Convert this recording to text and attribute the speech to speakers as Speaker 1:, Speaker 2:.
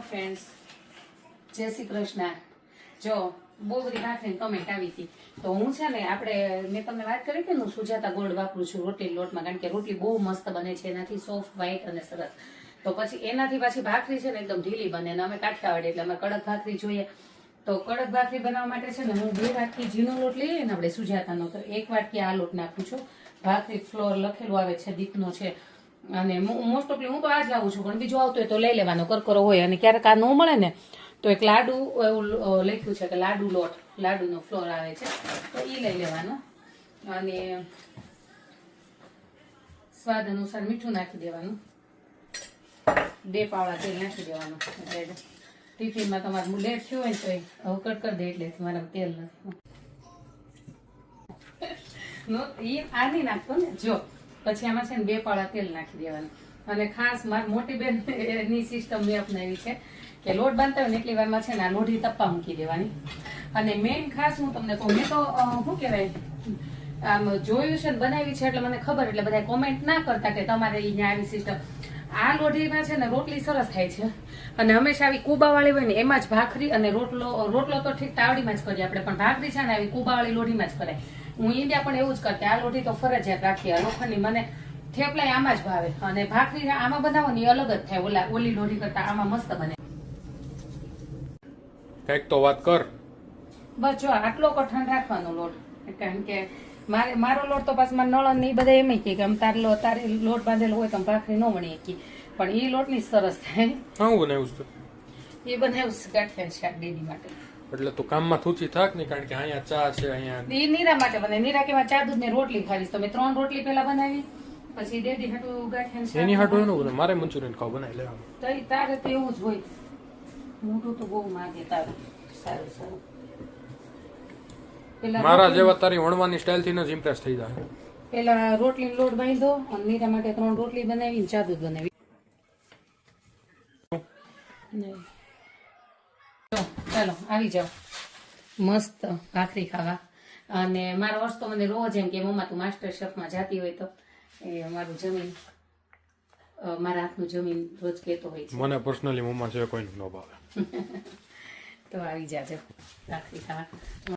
Speaker 1: Friends જય શ્રી કૃષ્ણ. જો, બહુ બધી ભાખરીની કમેન્ટ આવી હતી. તો હું છે ને, આપણે, મેં તમને વાત કરી કે હું સુજાતા ગોલ્ડ વાપરું છું રોટલી લોટમાં, કારણ કે રોટલી બહુ મસ્ત બને છે, એનાથી સોફ્ટ વ્હાઈટ અને સરસ. તો પછી એનાથી પાછી ભાખરી છે ને, એકદમ ઢીલી બને અને અમે કાઠિયાવાડી એટલે અમે કડક ભાખરી જોઈએ. તો કડક ભાખરી બનાવવા માટે છે ને, હું બે વાટકી ઝીણો લોટ લઈએ ને આપણે સુજાતાનો, તો એક વાટકી આ લોટ નાખું છું. ભાખરી ફ્લોર લખેલું આવે છે, દીપનો છે. અને મોસ્ટ ઓફલી હું તો આ જ લાવું છું, પણ બીજું આવતું હોય તો લઈ લેવાનો, કરકરો હોય અને ક્યારેક આ ન મળે ને, તો એક લાડુ, એવું લખ્યું છે કે લાડુ લોટ, લાડુનો ફ્લોર આવે છે, તો એ લઈ લેવાનો. અને સ્વાદ અનુસાર મીઠું નાખી દેવાનું. બે પાવડા તેલ નાખી દેવાનું. એટલે ટિફિનમાં તમારે લેટ થયું હોય તો હવે કટ દે એટલે તમારા તેલ નથી. આ નહીં નાખતો ને, જો. પછી આમાં છે ને બે પાળા તેલ નાખી દેવાનું. અને ખાસ મારી મોટી બેન એની સિસ્ટમ મેં અપનાવી છે કે લોટ બાંધતા હોય ને એટલી વારમાં છે ને આ લોઢી તપ્પા મૂકી દેવાની. અને મેઇન ખાસ હું તમને કહું, મેં તો શું કહેવાય, આમ જોયું છે ને બનાવી છે એટલે મને ખબર, એટલે બધા કોમેન્ટ ના કરતા કે તમારે અહીંયા આવી સિસ્ટમ આ લોઢીમાં છે ને રોટલી સરસ થાય છે. અને હંમેશા આવી કુબાવાળી હોય ને એમાં જ ભાખરી અને રોટલો રોટલો તો ઠીક તાવડીમાં જ કરીએ આપણે, પણ ભાખરી છે ને આવી કુબાવાળી લોઢીમાં જ કરાય. હું ઈંડિયા પણ એવું જ કરતી આ લોઢી તો ફરજિયાત રાખી આ લોખંડની મને થેપલા આમાં જ ભાવે. અને ભાખરી આમાં બનાવો ને એ અલગ જ થાય. ઓલા ઓલી લોઢી કરતા આમાં મસ્ત બને.
Speaker 2: કંઈક તો વાત કર.
Speaker 1: બસ જો આટલો કઠણ રાખવાનો લોટ. કારણ કે મારે મારો લોટ તો પાછું મારા નળન એ બધા એમ કે આમ તારે લો- તારે લોટ બાંધેલો હોય તો ભાખરી ન વણી શકીએ પણ એ લોટની સરસ થાય.
Speaker 2: હું બનાવ્યું છે
Speaker 1: એ બનાવ્યું છે ગાંઠિયા શાક ડેડી માટે.
Speaker 2: એટલે તું કામમાં થૂચી થાક ને કારણ કે અહીંયા ચા છે અહીંયા
Speaker 1: એ નીરા માટે બને નીરા કે ચા દૂધ ને રોટલી ખાવીશ. તો મેં ત્રણ રોટલી પેલા બનાવી પછી ડેડી હાટું ગાંઠિયા
Speaker 2: એની હાટું એનું બને મારે મંચુરિયન ખાવ બનાવી લેવાનું
Speaker 1: તો તારે તો એવું જ હોય. મોટું તો બહુ માગે તારું. સારું સારું.
Speaker 2: મારા જેવા તારી વણવાની સ્ટાઇલથી જ ઇમ્પ્રેસ થઈ જાય.
Speaker 1: પેલા રોટલી લોટ બાંધ્યો અને નીરા માટે ત્રણ રોટલી બનાવી ચા દૂધ બનાવી. ને- જો, ચાલો આવી જાઓ. મસ્ત ભાખરી ખાવા. અને મારો વર્ષ તો મને રોજ એમ કે મમ્મા તું માસ્ટર શેફમાં જાતી હોય તો. એ મારું જમીન મારા હાથનું જમીન રોજ કહેતો હોય છે.
Speaker 2: મને પર્સનલી મમ્મા છે કોઈ ન ભાવે.
Speaker 1: તો આવી જાજો ભાખરી ખાવા.